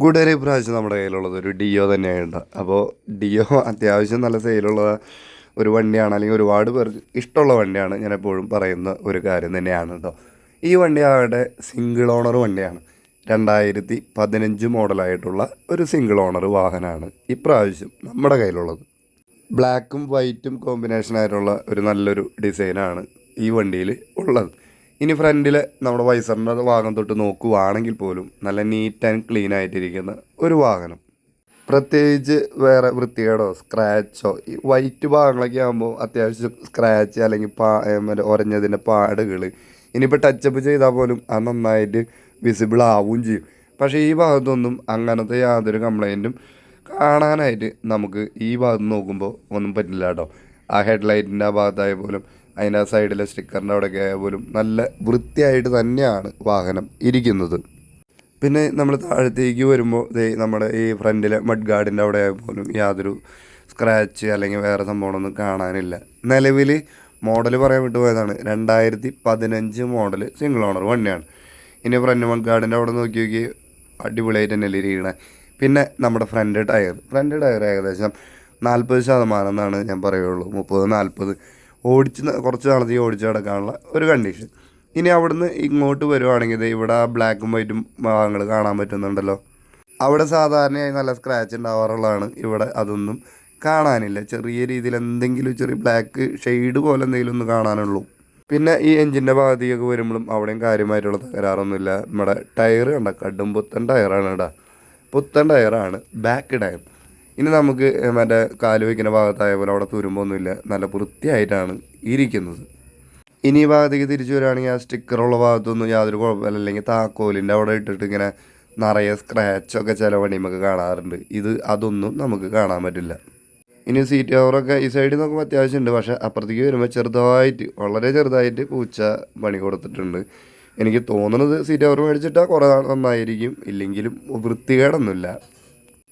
കൂട്ടുകാരെ പ്രാവശ്യം നമ്മുടെ കയ്യിലുള്ളത്. ഒരു ഡിയോ തന്നെയാണ് അപ്പോൾ ഡിയോ അത്യാവശ്യം നല്ല സെയിലുള്ള ഒരു വണ്ടിയാണ്. അല്ലെങ്കിൽ ഒരുപാട് പേർക്ക് ഇഷ്ടമുള്ള വണ്ടിയാണ് ഞാൻ എപ്പോഴും പറയുന്ന ഒരു കാര്യം തന്നെയാണ് കേട്ടോ. ഈ വണ്ടി അവരുടെ സിംഗിൾ ഓണർ വണ്ടിയാണ്. രണ്ടായിരത്തി പതിനഞ്ച് മോഡലായിട്ടുള്ള ഒരു സിംഗിൾ ഓണർ വാഹനമാണ് ഇപ്രാവശ്യം നമ്മുടെ കയ്യിലുള്ളത്. ബ്ലാക്കും വൈറ്റും കോമ്പിനേഷനായിട്ടുള്ള ഒരു നല്ലൊരു ഡിസൈനാണ് ഈ വണ്ടിയിൽ ഉള്ളത്. ഇനി ഫ്രണ്ടിൽ നമ്മുടെ വൈസറിന്റെ വാഹനം തൊട്ട് നോക്കുവാണെങ്കിൽ പോലും നല്ല നീറ്റ് ആൻഡ് ക്ലീൻ ആയിട്ടിരിക്കുന്ന ഒരു വാഹനം. പ്രത്യേകിച്ച് വേറെ വൃത്തികേടോ സ്ക്രാച്ചോ ഈ വൈറ്റ് ഭാഗങ്ങളൊക്കെ ആകുമ്പോൾ അത്യാവശ്യം സ്ക്രാച്ച് അല്ലെങ്കിൽ പാ മറ്റേ ഒരഞ്ഞതിന്റെ പാടുകൾ ഇനിയിപ്പോൾ ടച്ചപ്പ് ചെയ്താൽ പോലും അത് നന്നായിട്ട് വിസിബിൾ ആവുകയും ചെയ്യും. പക്ഷേ ഈ ഭാഗത്തൊന്നും അങ്ങനത്തെ യാതൊരു കംപ്ലൈന്റും കാണാനായിട്ട് നമുക്ക് ഈ ഭാഗത്ത് നോക്കുമ്പോൾ ഒന്നും പറ്റില്ല കേട്ടോ. ആ ഹെഡ്ലൈറ്റിന്റെ ആ ഭാഗത്തായ പോലും അതിന്റെ ആ സൈഡിലെ സ്റ്റിക്കറിന്റെ അവിടെയൊക്കെ ആയ പോലും നല്ല വൃത്തിയായിട്ട് തന്നെയാണ് വാഹനം ഇരിക്കുന്നത്. പിന്നെ നമ്മൾ താഴത്തേക്ക് വരുമ്പോൾ നമ്മുടെ ഈ ഫ്രണ്ടിലെ മഡ് ഗാർഡിന്റെ അവിടെ പോലും യാതൊരു സ്ക്രാച്ച് അല്ലെങ്കിൽ വേറെ സംഭവമൊന്നും കാണാനില്ല. നിലവിൽ മോഡൽ പറയാൻ വിട്ടു പോയതാണ്. രണ്ടായിരത്തി പതിനഞ്ച് മോഡൽ സിംഗിൾ ഓണർ വണ്ടിയാണ്. ഇനി ഫ്രണ്ട് മഡ് ഗാർഡിന്റെ അവിടെ നോക്കി നോക്കി അടിപൊളിയായിട്ട് തന്നെ ഇരിക്കണേ. പിന്നെ നമ്മുടെ ഫ്രണ്ട് ടയർ ഫ്രണ്ട് ടയർ ഏകദേശം നാൽപ്പത് ശതമാനം എന്നാണ് ഞാൻ പറയുള്ളൂ. മുപ്പത് നാൽപ്പത് ഓടിച്ച് കുറച്ച് നാളത്തേക്ക് ഓടിച്ച് നടക്കാനുള്ള ഒരു കണ്ടീഷൻ ഇനി അവിടുന്ന് ഇങ്ങോട്ട് വരുവാണെങ്കിൽ ഇവിടെ ബ്ലാക്കും വൈറ്റും ഭാഗങ്ങൾ കാണാൻ പറ്റുന്നുണ്ടല്ലോ. അവിടെ സാധാരണയായി നല്ല സ്ക്രാച്ച് ഉണ്ടാവാറുള്ളതാണ്. ഇവിടെ അതൊന്നും കാണാനില്ല. ചെറിയ രീതിയിൽ എന്തെങ്കിലും ചെറിയ ബ്ലാക്ക് ഷെയ്ഡ് പോലെ എന്തെങ്കിലും ഒന്ന് കാണാനുള്ളൂ. പിന്നെ ഈ എഞ്ചിന്റെ ഭാഗത്തേക്കൊക്കെ വരുമ്പോഴും അവിടെയും കാര്യമായിട്ടുള്ള തകരാറൊന്നുമില്ല. നമ്മുടെ ടയർ കണ്ട കടും പുത്തൻ ടയറാണ് കേട്ടോ പുത്തൻ ടയറാണ് ബാക്ക് ടയർ ഇനി നമുക്ക് മറ്റേ കാൽ വയ്ക്കുന്ന ഭാഗത്തായ പോലെ അവിടെ തുരുമ്പൊന്നുമില്ല. നല്ല വൃത്തിയായിട്ടാണ് ഇരിക്കുന്നത്. ഇനി ഈ ഭാഗത്തേക്ക് തിരിച്ചു വരികയാണെങ്കിൽ ആ സ്റ്റിക്കറുള്ള ഭാഗത്തൊന്നും യാതൊരു കുഴപ്പമില്ല. അല്ലെങ്കിൽ താക്കോലിന്റെ അവിടെ ഇട്ടിട്ട് ഇങ്ങനെ നിറയെ സ്ക്രാച്ചൊക്കെ ചില നമുക്ക് കാണാറുണ്ട്. ഇത് അതൊന്നും നമുക്ക് കാണാൻ പറ്റില്ല. ഇനി സീറ്റ് കവറൊക്കെ ഈ സൈഡിൽ നോക്കുമ്പോൾ അത്യാവശ്യം ഉണ്ട് പക്ഷേ അപ്പുറത്തേക്ക് വരുമ്പോൾ ചെറുതായിട്ട് വളരെ ചെറുതായിട്ട് പൂച്ച പണി കൊടുത്തിട്ടുണ്ട്. എനിക്ക് തോന്നുന്നത് സീറ്റ് കവർ മേടിച്ചിട്ടാൽ കുറേ നന്നായിരിക്കും. ഇല്ലെങ്കിലും വൃത്തികേടൊന്നുമില്ല.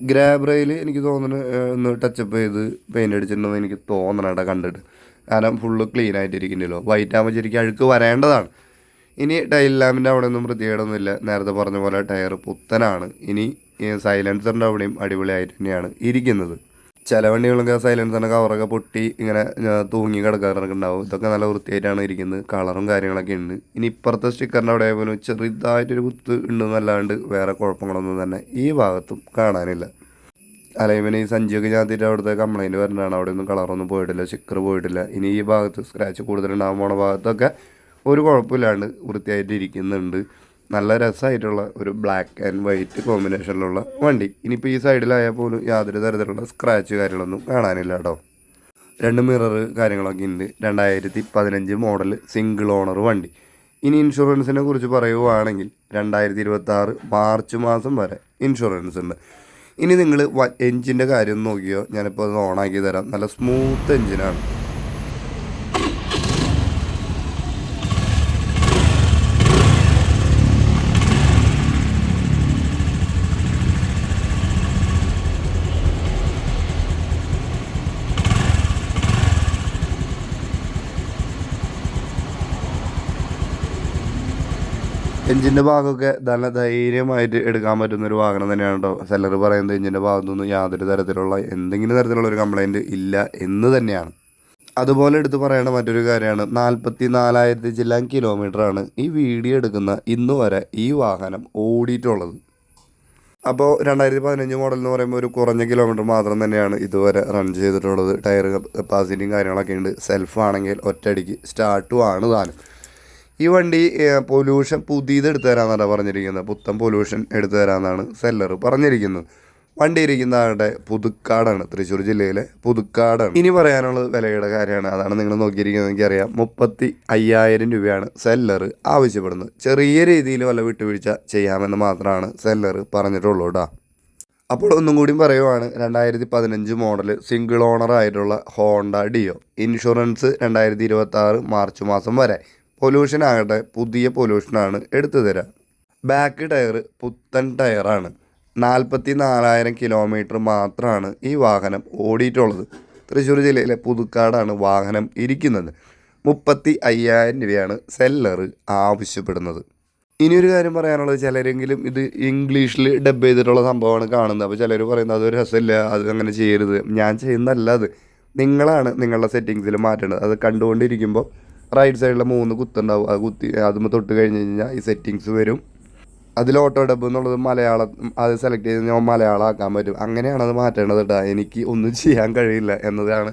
ഗ്രാബ് റെയിൽ എനിക്ക് തോന്നുന്നു ഒന്ന് ടച്ചപ്പ് ചെയ്ത് പെയിന്റ് അടിച്ചിട്ടുണ്ടെന്ന് എനിക്ക് തോന്നണം ഇട കണ്ടിട്ട്. കാരണം ഫുള്ള് ക്ലീൻ ആയിട്ടിരിക്കുന്നില്ലോ വൈറ്റ് ആകുമ്പോൾ ശരിക്കും അഴുക്ക് വരേണ്ടതാണ്. ഇനി ടൈൽ ലാമ്പിന്റെ അവിടെ ഒന്നും വൃത്തികേടൊന്നുമില്ല. നേരത്തെ പറഞ്ഞ പോലെ ടയർ പുത്തനാണ്. ഇനി സൈലൻസറിന്റെ അവിടെയും അടിപൊളിയായിട്ട് തന്നെയാണ് ഇരിക്കുന്നത്. ചില വണ്ടികളൊക്കെ സൈലൻസറിന്റെ കവറൊക്കെ പൊട്ടി ഇങ്ങനെ തൂങ്ങി കിടക്കാറൊക്കെ ഉണ്ടാവും. ഇതൊക്കെ നല്ല വൃത്തിയായിട്ടാണ് ഇരിക്കുന്നത്. കളറും കാര്യങ്ങളൊക്കെ ഉണ്ട്. ഇനി ഇപ്പുറത്തെ സ്റ്റിക്കറിന്റെ അവിടെ പോലും ചെറുതായിട്ടൊരു കുത്ത് ഉണ്ടെന്നല്ലാണ്ട് വേറെ കുഴപ്പങ്ങളൊന്നും തന്നെ ഈ ഭാഗത്തും കാണാനില്ല. പിന്നെ ഈ സഞ്ചിയൊക്കെ ഞാത്തിയിട്ട് അവിടുത്തെ കംപ്ലൈന്റ് വരേണ്ടതാണ് അവിടെ ഒന്നും കളറൊന്നും പോയിട്ടില്ല സ്റ്റിക്കർ പോയിട്ടില്ല. ഇനി ഈ ഭാഗത്ത് സ്ക്രാച്ച് കൂടുതലുണ്ടാകാൻ പോണ ഭാഗത്തൊക്കെ ഒരു കുഴപ്പമില്ലാണ്ട് വൃത്തിയായിട്ട് ഇരിക്കുന്നുണ്ട്. നല്ല രസമായിട്ടുള്ള ഒരു ബ്ലാക്ക് ആൻഡ് വൈറ്റ് കോമ്പിനേഷനിലുള്ള വണ്ടി. ഇനിയിപ്പോൾ ഈ സൈഡിലായാൽ പോലും യാതൊരു തരത്തിലുള്ള സ്ക്രാച്ച് കാര്യങ്ങളൊന്നും കാണാനില്ല കേട്ടോ രണ്ട് മിറർ കാര്യങ്ങളൊക്കെ ഉണ്ട് രണ്ടായിരത്തി പതിനഞ്ച് മോഡൽ സിംഗിൾ ഓണർ വണ്ടി. ഇനി ഇൻഷുറൻസിനെ കുറിച്ച് പറയുവാണെങ്കിൽ രണ്ടായിരത്തി ഇരുപത്തി മാർച്ച് മാസം വരെ ഇൻഷുറൻസ് ഉണ്ട് ഇനി നിങ്ങൾ എഞ്ചിന്റെ കാര്യം നോക്കിയോ? ഞാനിപ്പോൾ അത് ഓണാക്കി തരാം. നല്ല സ്മൂത്ത് എഞ്ചിനാണ് എഞ്ചിന്റെ ഭാഗമൊക്കെ നല്ല ധൈര്യമായിട്ട് എടുക്കാൻ പറ്റുന്ന ഒരു വാഹനം തന്നെയാണ് കേട്ടോ സെല്ലർ പറയുന്നത് എഞ്ചിന്റെ ഭാഗത്തൊന്നും യാതൊരു തരത്തിലുള്ള എന്തെങ്കിലും തരത്തിലുള്ള ഒരു കംപ്ലൈന്റ് ഇല്ല എന്ന് തന്നെയാണ്. അതുപോലെ എടുത്ത് പറയേണ്ട മറ്റൊരു കാര്യമാണ് നാൽപ്പത്തി നാലായിരത്തി ചില്ലാൻ കിലോമീറ്ററാണ് ഈ വീഡിയോ എടുക്കുന്ന ഇന്ന് വരെ ഈ വാഹനം ഓടിയിട്ടുള്ളത്. അപ്പോൾ രണ്ടായിരത്തി പതിനഞ്ച് മോഡൽ എന്ന് പറയുമ്പോൾ ഒരു കുറഞ്ഞ കിലോമീറ്റർ മാത്രം തന്നെയാണ് ഇതുവരെ റൺ ചെയ്തിട്ടുള്ളത്. ടയർ കപ്പാസിറ്റിയും കാര്യങ്ങളൊക്കെ ഉണ്ട്. സെൽഫ് ആണെങ്കിൽ ഒറ്റയടിക്ക് സ്റ്റാർട്ടും ആണ് താനും. ഈ വണ്ടി പൊല്യൂഷൻ പുതിയത് എടുത്തു തരാമെന്നാണ് പറഞ്ഞിരിക്കുന്നത്. പുത്തൻ പൊല്യൂഷൻ എടുത്തു തരാമെന്നാണ് സെല്ലർ പറഞ്ഞിരിക്കുന്നത്. വണ്ടി ഇരിക്കുന്ന ആളുടെ പുതുക്കാടാണ് തൃശ്ശൂർ ജില്ലയിലെ പുതുക്കാടാണ്. ഇനി പറയാനുള്ളത് വിലയുടെ കാര്യമാണ്. അതാണ് നിങ്ങൾ നോക്കിയിരിക്കുന്നത്. എനിക്കറിയാം മുപ്പത്തി അയ്യായിരം രൂപയാണ് സെല്ലർ ആവശ്യപ്പെടുന്നത്. ചെറിയ രീതിയിൽ വല്ല വിട്ടുവീഴ്ച ചെയ്യാമെന്ന് മാത്രമാണ് സെല്ലർ പറഞ്ഞിട്ടുള്ളൂ കേട്ടോ അപ്പോൾ ഒന്നും കൂടി പറയുവാണ് രണ്ടായിരത്തി പതിനഞ്ച് മോഡൽ സിംഗിൾ ഓണർ ആയിട്ടുള്ള ഹോണ്ട ഡിയോ. ഇൻഷുറൻസ് രണ്ടായിരത്തി ഇരുപത്തി മാർച്ച് മാസം വരെ പൊല്യൂഷൻ ആകട്ടെ പുതിയ പൊല്യൂഷനാണ് എടുത്തു തരാം. ബാക്ക് ടയർ പുത്തൻ ടയറാണ്. നാൽപ്പത്തി നാലായിരം കിലോമീറ്റർ മാത്രമാണ് ഈ വാഹനം ഓടിയിട്ടുള്ളത്. തൃശ്ശൂർ ജില്ലയിലെ പുതുക്കാടാണ് വാഹനം ഇരിക്കുന്നത്. മുപ്പത്തി അയ്യായിരം രൂപയാണ് സെല്ലർ ആവശ്യപ്പെടുന്നത്. ഇനിയൊരു കാര്യം പറയാനുള്ളത് ചിലരെങ്കിലും ഇത് ഇംഗ്ലീഷിൽ ഡബ് ചെയ്തിട്ടുള്ള സംഭവമാണ് കാണുന്നത്. അപ്പോൾ ചിലർ പറയുന്നത് അതൊരു രസമില്ല അത് അങ്ങനെ ചെയ്യരുത്. ഞാൻ ചെയ്യുന്നതല്ല അത്. നിങ്ങളാണ് നിങ്ങളുടെ സെറ്റിങ്സിൽ മാറ്റേണ്ടത്. അത് കണ്ടുകൊണ്ടിരിക്കുമ്പോൾ റൈറ്റ് സൈഡിലെ മൂന്ന് കുത്തുണ്ടാവും. അത് കുത്തി അതുമ്പോൾ തൊട്ട് കഴിഞ്ഞ് കഴിഞ്ഞാൽ ഈ സെറ്റിങ്സ് വരും. അതിൽ ഓട്ടോ ഡബ് എന്നുള്ളത് മലയാളം അത് സെലക്ട് ചെയ്ത് ഞാൻ മലയാളം ആക്കാൻ പറ്റും. അങ്ങനെയാണ് അത് മാറ്റേണ്ടത് കേട്ടോ എനിക്ക് ഒന്നും ചെയ്യാൻ കഴിയില്ല എന്നതാണ്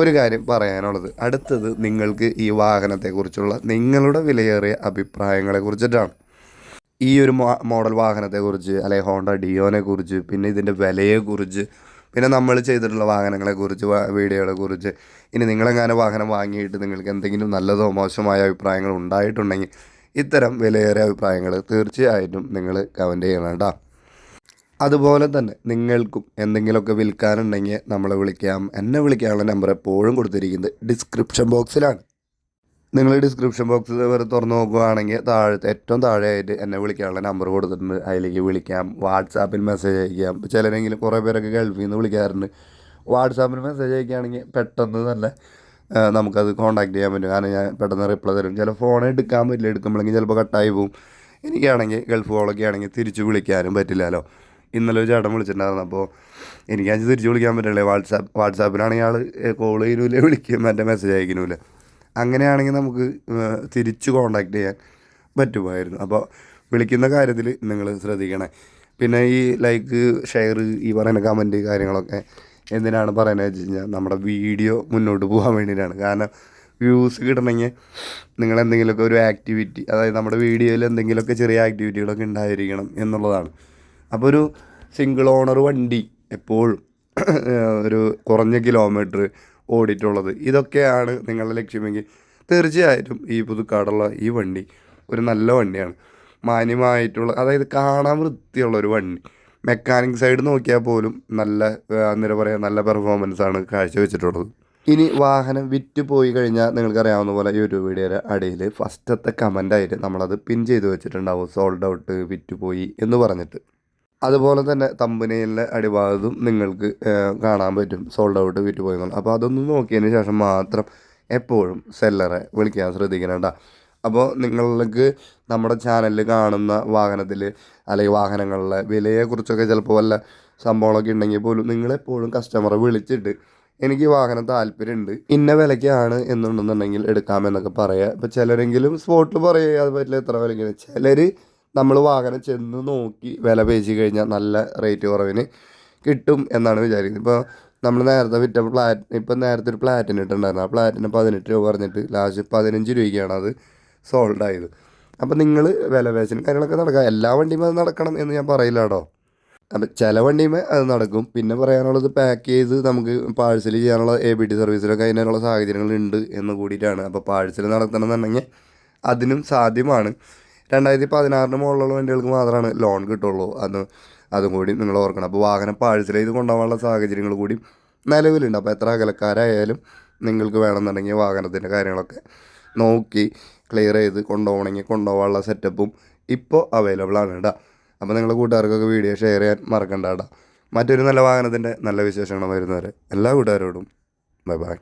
ഒരു കാര്യം പറയാനുള്ളത്. അടുത്തത് നിങ്ങൾക്ക് ഈ വാഹനത്തെക്കുറിച്ചുള്ള നിങ്ങളുടെ വിലയേറിയ അഭിപ്രായങ്ങളെ കുറിച്ചിട്ടാണ്. ഈ ഒരു മോഡൽ വാഹനത്തെക്കുറിച്ച് അല്ലെങ്കിൽ ഹോണ്ട ഡിയോനെ കുറിച്ച് പിന്നെ ഇതിന്റെ വിലയെക്കുറിച്ച് പിന്നെ നമ്മൾ ചെയ്തിട്ടുള്ള വാഹനങ്ങളെക്കുറിച്ച് വീഡിയോകളെ കുറിച്ച് ഇനി നിങ്ങളെങ്ങാനും വാഹനം വാങ്ങിയിട്ട് നിങ്ങൾക്ക് എന്തെങ്കിലും നല്ലതോ മോശമായ അഭിപ്രായങ്ങൾ ഉണ്ടായിട്ടുണ്ടെങ്കിൽ ഇത്തരം വിലയേറിയ അഭിപ്രായങ്ങൾ തീർച്ചയായിട്ടും നിങ്ങൾ കമന്റ് ചെയ്യണം കേട്ടോ. അതുപോലെ തന്നെ നിങ്ങൾക്കും എന്തെങ്കിലുമൊക്കെ വിൽക്കാനുണ്ടെങ്കിൽ നമ്മളെ വിളിക്കാം. എന്നെ വിളിക്കാനുള്ള നമ്പർ എപ്പോഴും കൊടുത്തിരിക്കുന്നത് ഡിസ്ക്രിപ്ഷൻ ബോക്സിലാണ് നിങ്ങൾ ഡിസ്ക്രിപ്ഷൻ ബോക്സിൽ വരെ തുറന്ന് നോക്കുകയാണെങ്കിൽ താഴത്തെ ഏറ്റവും താഴെയായിട്ട് എന്നെ വിളിക്കാനുള്ള നമ്പർ കൊടുത്തിട്ടുണ്ട്. അതിലേക്ക് വിളിക്കാം. വാട്സാപ്പിൽ മെസ്സേജ് അയക്കാം. ചിലരെങ്കിലും കുറേ പേരൊക്കെ ഗൾഫിൽ നിന്ന് വിളിക്കാറുണ്ട്. വാട്സാപ്പിൽ മെസ്സേജ് അയക്കുകയാണെങ്കിൽ പെട്ടെന്ന് തന്നെ നമുക്കത് കോൺടാക്ട് ചെയ്യാൻ പറ്റും. കാരണം ഞാൻ പെട്ടെന്ന് റിപ്ലൈ തരും. ചില ഫോൺ എടുക്കാൻ പറ്റില്ല. എടുക്കുമ്പോഴെങ്കിൽ ചിലപ്പോൾ കട്ടായി പോകും എനിക്കാണെങ്കിൽ ഗൾഫ് കോളൊക്കെ ആണെങ്കിൽ തിരിച്ച് വിളിക്കാനും പറ്റില്ലല്ലോ. ഇന്നലെ ഒരു ചേട്ടൻ വിളിച്ചിട്ടുണ്ടായിരുന്നു. അപ്പോൾ എനിക്കാണെങ്കിൽ തിരിച്ച് വിളിക്കാൻ പറ്റില്ല. വാട്സാപ്പ് വാട്സാപ്പിലാണെങ്കിൽ ആൾ കോൾ ചെയ്യുന്നില്ല വിളിക്കും. മറ്റേ മെസ്സേജ് അയക്കുന്നില്ല അങ്ങനെയാണെങ്കിൽ നമുക്ക് തിരിച്ചു കോണ്ടാക്ട് ചെയ്യാൻ പറ്റുമായിരുന്നു. അപ്പോൾ വിളിക്കുന്ന കാര്യത്തിൽ നിങ്ങൾ ശ്രദ്ധിക്കണേ. പിന്നെ ഈ ലൈക്ക് ഷെയർ ഈ പറയുന്ന കമന്റ് കാര്യങ്ങളൊക്കെ എന്തിനാണ് പറയുന്നത് വെച്ച് കഴിഞ്ഞാൽ നമ്മുടെ വീഡിയോ മുന്നോട്ട് പോകാൻ വേണ്ടിയിട്ടാണ്. കാരണം വ്യൂസ് കിട്ടണമെങ്കിൽ നിങ്ങൾ എന്തെങ്കിലുമൊക്കെ ഒരു ആക്ടിവിറ്റി അതായത് നമ്മുടെ വീഡിയോയിൽ എന്തെങ്കിലുമൊക്കെ ചെറിയ ആക്ടിവിറ്റികളൊക്കെ ഉണ്ടായിരിക്കണം എന്നുള്ളതാണ്. അപ്പോൾ ഒരു സിംഗിൾ ഓണർ വണ്ടി എപ്പോഴും ഒരു കുറഞ്ഞ കിലോമീറ്റർ ഓടിയിട്ടുള്ളത്. ഇതൊക്കെയാണ് നിങ്ങളുടെ ലക്ഷ്യമെങ്കിൽ തീർച്ചയായിട്ടും ഈ പുതുക്കാടുള്ള ഈ വണ്ടി ഒരു നല്ല വണ്ടിയാണ്. മാന്യമായിട്ടുള്ള അതായത് കാണാൻ വൃത്തിയുള്ള ഒരു വണ്ടി. മെക്കാനിക് സൈഡ് നോക്കിയാൽ പോലും നല്ല എന്താ പറയുക നല്ല പെർഫോമൻസാണ് കാഴ്ചവെച്ചിട്ടുള്ളത്. ഇനി വാഹനം വിറ്റ് പോയി കഴിഞ്ഞാൽ നിങ്ങൾക്കറിയാവുന്ന പോലെ യൂട്യൂബ് വീഡിയോയുടെ അടിയിൽ ഫസ്റ്റത്തെ കമന്റായിട്ട് നമ്മളത് പിൻ ചെയ്ത് വെച്ചിട്ടുണ്ടാവും. സോൾഡ് ഔട്ട് വിറ്റ് പോയി എന്ന് പറഞ്ഞിട്ട്. അതുപോലെ തന്നെ തമ്പനയിലെ അടിഭാഗത്തും നിങ്ങൾക്ക് കാണാൻ പറ്റും. സോൾഡ് ഔട്ട് വിറ്റ് പോയി എന്നുള്ളത് അപ്പോൾ അതൊന്ന് നോക്കിയതിന് ശേഷം മാത്രം എപ്പോഴും സെല്ലറെ വിളിക്കാൻ ശ്രദ്ധിക്കണം കേട്ടോ. അപ്പോൾ നിങ്ങൾക്ക് നമ്മുടെ ചാനലിൽ കാണുന്ന വാഹനത്തിൽ അല്ലെങ്കിൽ വാഹനങ്ങളിലെ വിലയെക്കുറിച്ചൊക്കെ ചിലപ്പോൾ വല്ല സംഭവങ്ങളൊക്കെ ഉണ്ടെങ്കിൽ പോലും നിങ്ങളെപ്പോഴും കസ്റ്റമറെ വിളിച്ചിട്ട് എനിക്ക് വാഹനം താല്പര്യമുണ്ട് ഇന്ന വിലയ്ക്കാണ് എന്നുണ്ടെന്നുണ്ടെങ്കിൽ എടുക്കാമെന്നൊക്കെ പറയുക ഇപ്പോൾ ചിലരെങ്കിലും സ്പോട്ടിൽ പറയുക അത് പറ്റില്ല എത്ര വിലയ്ക്കാണ് ചിലർ നമ്മൾ വാഹനം ചെന്ന് നോക്കി വില പേശി കഴിഞ്ഞാൽ നല്ല റേറ്റ് കുറവിന് കിട്ടും എന്നാണ് വിചാരിക്കുന്നത്. ഇപ്പോൾ നമ്മൾ നേരത്തെ വിറ്റ പ്ലാറ്റ് ഇപ്പം നേരത്തെ ഒരു പ്ലാറ്റിന് ഇട്ടുണ്ടായിരുന്നു ആ പ്ലാറ്റിന് പതിനെട്ട് രൂപ പറഞ്ഞിട്ട് ലാസ്റ്റ് പതിനഞ്ച് രൂപയ്ക്കാണ് അത് സോൾഡ് ആയത്. അപ്പം നിങ്ങൾ വില പേശനും കാര്യങ്ങളൊക്കെ നടക്കുക എല്ലാ വണ്ടിയും അത് നടക്കണം എന്ന് ഞാൻ പറയില്ല കേട്ടോ. അപ്പം ചില വണ്ടിയുമേ അത് നടക്കും. പിന്നെ പറയാനുള്ളത് പാക്ക് ചെയ്ത് നമുക്ക് പാഴ്സൽ ചെയ്യാനുള്ള എ ബി ടി സർവീസിലൊക്കെ അതിനുള്ള സാഹചര്യങ്ങളുണ്ട് എന്ന് കൂടിയിട്ടാണ്. അപ്പോൾ പാഴ്സൽ നടത്തണമെന്നുണ്ടെങ്കിൽ അതിനും സാധ്യമാണ്. രണ്ടായിരത്തി പതിനാറിന് മുകളിലുള്ള വണ്ടികൾക്ക് മാത്രമാണ് ലോൺ കിട്ടുള്ളൂ. അത് അതും കൂടി നിങ്ങൾ ഓർക്കണം. അപ്പോൾ വാഹനം പാഴ്സൽ ചെയ്ത് കൊണ്ടുപോകാനുള്ള സാഹചര്യങ്ങൾ കൂടി നിലവിലുണ്ട്. അപ്പോൾ എത്ര അകലക്കാരായാലും നിങ്ങൾക്ക് വേണമെന്നുണ്ടെങ്കിൽ വാഹനത്തിന്റെ കാര്യങ്ങളൊക്കെ നോക്കി ക്ലിയർ ചെയ്ത് കൊണ്ടുപോകണമെങ്കിൽ കൊണ്ടുപോകാനുള്ള സെറ്റപ്പും ഇപ്പോൾ അവൈലബിൾ ആണ് കേട്ടോ അപ്പോൾ നിങ്ങളുടെ കൂട്ടുകാർക്കൊക്കെ വീഡിയോ ഷെയർ ചെയ്യാൻ മറക്കണ്ട കേട്ടോ മറ്റൊരു നല്ല വാഹനത്തിന്റെ നല്ല വിശേഷങ്ങൾ വരുന്നവരെ എല്ലാ കൂട്ടുകാരോടും ബൈ ബൈ